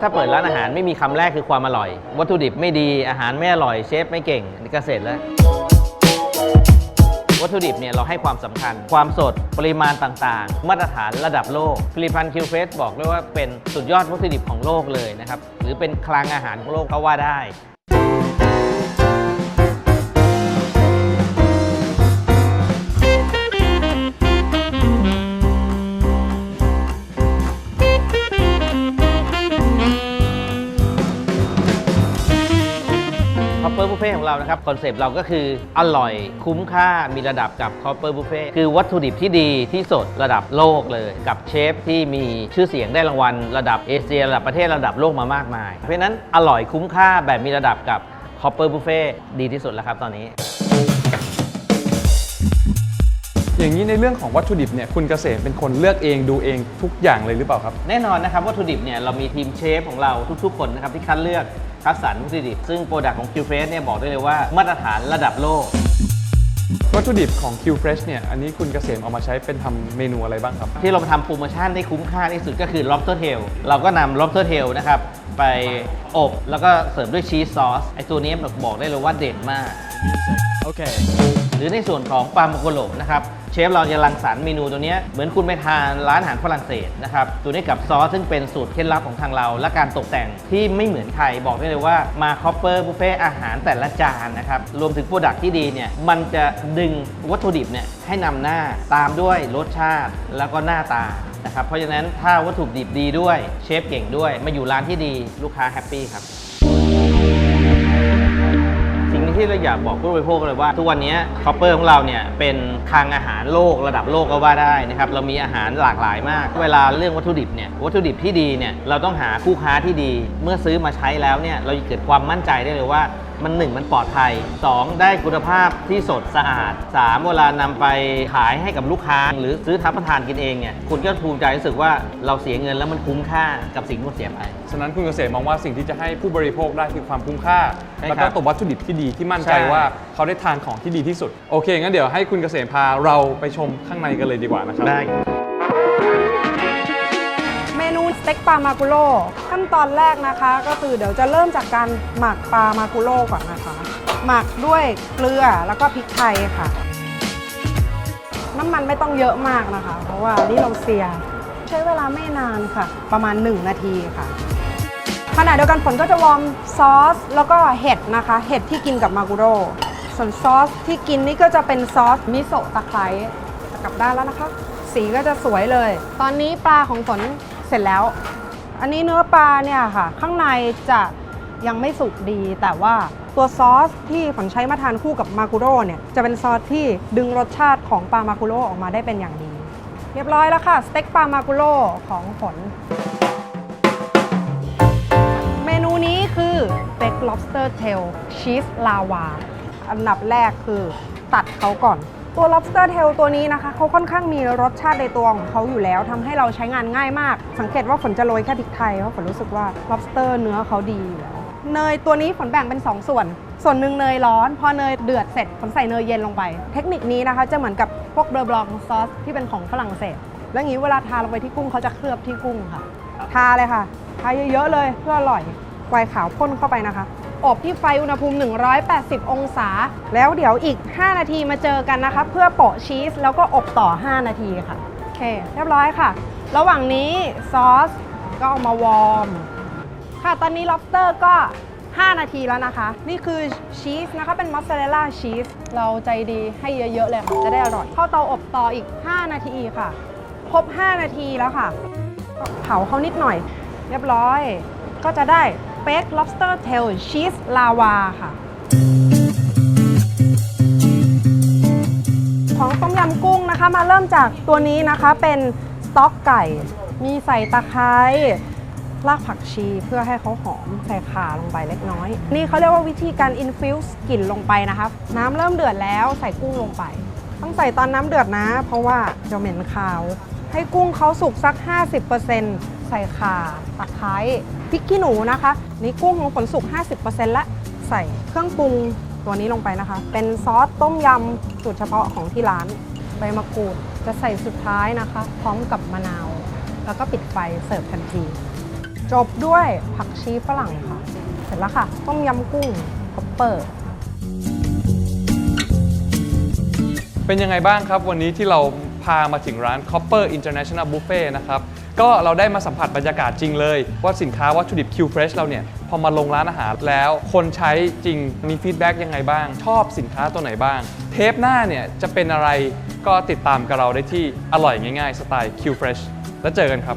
ถ้าเปิดร้านอาหารไม่มีคำแรกคือความอร่อย วัตถุดิบไม่ดีอาหารไม่อร่อยเชฟไม่เก่งนนี่ก็เสร็จแล้ว วัตถุดิบเนี่ยเราให้ความสำคัญ ความสดปริมาณต่างๆ มาตรฐานระดับโลกผลิตภัณฑ์คิวเฟสบอกเลยว่าเป็นสุดยอดวัตถุดิบของโลกเลยนะครับหรือเป็นคลังอาหารของโลกก็ว่าได้ คอปเปอร์บุฟเฟ่ของเรานะครับคอนเซปต์เราก็คืออร่อยคุ้มค่ามีระดับกับคอปเปอร์บุฟเฟ่คือวัตถุดิบที่ดีที่สดระดับโลกเลย กับเชฟที่มีชื่อเสียงได้รางวัลระดับเอเชียระดับประเทศระดับโลกมามากมาย เพราะฉะนั้นอร่อยคุ้มค่าแบบมีระดับกับคอปเปอร์บุฟเฟ่ดีที่สุดแล้วครับตอนนี้ อย่างนี้ในเรื่องของวัตถุดิบเนี่ยคุณเกษมเป็นคนเลือกเองดูเองทุกอย่างเลยหรือเปล่าครับ แน่นอนนะครับวัตถุดิบเนี่ยเรามีทีมเชฟของเราทุกๆ คนนะครับที่คัดเลือกคัดสรรวัตถุดิบ ซึ่งโปรดักต์ของ q f a c e เนี่ยบอกได้เลยว่ามาตรฐานระดับโลก วัตถุดิบของ Q Fresh เนี่ยอันนี้คุณเกษมเอามาใช้เป็นทำเมนูอะไรบ้างครับ ที่เราทำโปรโมชั่นได้คุ้มค่าที่สุดก็คือ lobster tail เราก็นำ lobster tail นะครับ ไปอบแล้วก็เสริมด้วยชีสซอสไอตัวนี้บอกได้เลยว่าเด่นมาก โอเค หรือในส่วนของปลาโมโกโลนะครับเชฟเราจะรังสรรค์เมนูตัวนี้เหมือนคุณไปทานร้านอาหารฝรั่งเศสนะครับตัวนี้กับซอสซึ่งเป็นสูตรเคล็ดลับของทางเรา และการตกแต่งที่ไม่เหมือนใครบอกได้เลยว่ามาคอปเปอร์บุฟเฟ่อาหารแต่ละจานนะครับรวมถึงโปรดักที่ดีเนี่ยมันจะดึงวัตถุดิบเนี่ยให้นำหน้าตามด้วยรสชาติแล้วก็หน้าตานะครับเพราะฉะนั้นถ้าวัตถุดิบดีด้วยเชฟเก่งด้วย มาอยู่ร้านที่ดีลูกค้าแฮปปี้ครับ ที่เราอยากบอกผู้บริโภคเลยว่า ทุกวันนี้คอปเปอร์ของเราเนี่ยเป็นคลังอาหารโลกระดับโลกก็ว่าได้นะครับเรามีอาหารหลากหลายมาก เวลาเรื่องวัตถุดิบเนี่ยวัตถุดิบที่ดีเนี่ยเราต้องหาคู่ค้าที่ดี เมื่อซื้อมาใช้แล้วเนี่ยเราเกิดความมั่นใจได้เลยว่า มันหนึ่งมันปลอดภัย 2 ได้คุณภาพที่สดสะอาด 3 เวลานำไปขายให้กับลูกค้า หรือซื้อทับประทานกินเองเนี่ยคุณก็ภูมิใจรู้สึกว่าเราเสียเงินแล้วมันคุ้มค่ากับสิ่งที่เราเสียไป ฉะนั้นคุณเกษมมองว่าสิ่งที่จะให้ผู้บริโภคได้คือความคุ้มค่าใช่แล้วครัก็บตัววัตถุดิบที่ดีที่มั่นใจใช่ว่าเขาได้ทานของที่ดีที่สุด โอเคงั้นเดี๋ยวให้คุณเกษมพาเราไปชมข้างในกันเลยดีกว่านะครับได้ ต็กปลามากุโร่ขั้นตอนแรกนะคะ ก็คือเดี๋ยวจะเริ่มจากการหมักปลามากุโร่ก่อนนะคะ หมักด้วยเกลือแล้วก็พริกไทยค่ะ น้ำมันไม่ต้องเยอะมากนะคะ เพราะว่านี่เราเสียใช้เวลาไม่นานค่ะ ประมาณ 1 นาทีค่ะขณะเดียวกันฝนก็จะวอร์มซอส แล้วก็เห็ดนะคะ เห็ดที่กินกับมากุโร่ส่วนซอสที่กินนี่ก็จะเป็นซอสมิโซะตะไคร้จะกลับด้านแล้วนะคะ สีก็จะสวยเลย ตอนนี้ปลาของฝน เสร็จแล้ว อันนี้เนื้อปลาเนี่ยค่ะ ข้างในจะยังไม่สุกดี แต่ว่าตัวซอสที่ฝนใช้มาทานคู่กับมากุโร่เนี่ยจะเป็นซอสที่ดึงรสชาติของปลามากุโร่ออกมาได้เป็นอย่างดี เรียบร้อยแล้วค่ะ สเต็กปลามากุโร่ของฝนเมนูนี้คือสเต็ก lobster tail cheese lava อันดับแรกคือตัดเขาก่อน ตัว lobster tail ตัวนี้นะคะเขาค่อนข้างมีรสชาติในตัวของเขาอยู่แล้วทำให้เราใช้งานง่ายมาก สังเกตว่าฝนจะโรยแค่พริกไทยเพราะฝนรู้สึกว่า lobster เนื้อเขาดีอยู่แล้วเนยตัวนี้ฝนแบ่งเป็น 2 ส่วน ส่วนหนึ่งเนยร้อน พอเนยเดือดเสร็จฝนใส่เนยเย็นลงไป เทคนิคนี้นะคะจะเหมือนกับพวกเบลบลองซอสที่เป็นของฝรั่งเศส แล้วอย่างนี้เวลาทาลงไปที่กุ้งเขาจะเคลือบที่กุ้งค่ะ ทาเลยค่ะ ทาเยอะๆเลยเพื่ออร่อยไวขาวพ่นเข้าไปนะคะ อบที่ไฟอุณหภูมิ 180 องศา แล้วเดี๋ยวอีก 5 นาทีมาเจอกันนะคะเพื่อโปะชีสแล้วก็อบต่อ 5 นาทีค่ะ โอเค เรียบร้อยค่ะ ระหว่างนี้ซอสก็เอามาวอร์ม ค่ะ ตอนนี้ lobster ก็ 5 นาทีแล้วนะคะ นี่คือชีสนะคะ เป็นมอสซาเรลล่าชีส เราใจดีให้เยอะ ๆ เลยค่ะ จะได้อร่อย เข้าเตาอบต่ออีก 5 นาทีค่ะ ครบ 5 นาทีแล้วค่ะ เผาเขานิดหน่อย เรียบร้อย ก็จะได้ เป๊ก lobster tail cheese lava ค่ะ ของต้มยำกุ้งนะคะมาเริ่มจากตัวนี้นะคะเป็นสต๊อกไก่ มีใส่ตะไคร้รากผักชีเพื่อให้เขาหอมใส่ข่าลงไปเล็กน้อย นี่เขาเรียกว่าวิธีการ infuse กลิ่นลงไปนะคะ น้ำเริ่มเดือดแล้วใส่กุ้งลงไป ต้องใส่ตอนน้ำเดือดนะ เพราะว่าจะเหม็นคาว ให้กุ้งเขาสุกสัก 50%ใส่ข่าตะไคร้พริกขี้หนูนะคะ นี่กุ้งของฝนสุก 50%แล้วใส่เครื่องปรุงตัวนี้ลงไปนะคะ เป็นซอสต้มยำสูตรเฉพาะของที่ร้านใบมะกรูดจะใส่สุดท้ายนะคะ พร้อมกับมะนาว แล้วก็ปิดไฟเสิร์ฟทันที จบด้วยผักชีฝรั่งค่ะ เสร็จแล้วค่ะ ต้มยำกุ้งคอปเปอร์เป็นยังไงบ้างครับวันนี้ที่เรา พามาถึงร้าน Copper International Buffet นะครับก็เราได้มาสัมผัสบรรยากาศจริงเลย ว่าสินค้าวัตถุดิบ Q Fresh เราเนี่ย พอมาลงร้านอาหารแล้ว คนใช้จริงมีฟีดแบ็กยังไงบ้าง ชอบสินค้าตัวไหนบ้าง เทปหน้าเนี่ย จะเป็นอะไรก็ติดตามกับเราได้ที่อร่อยง่ายๆ สไตล์ Q Fresh แล้วเจอกันครับ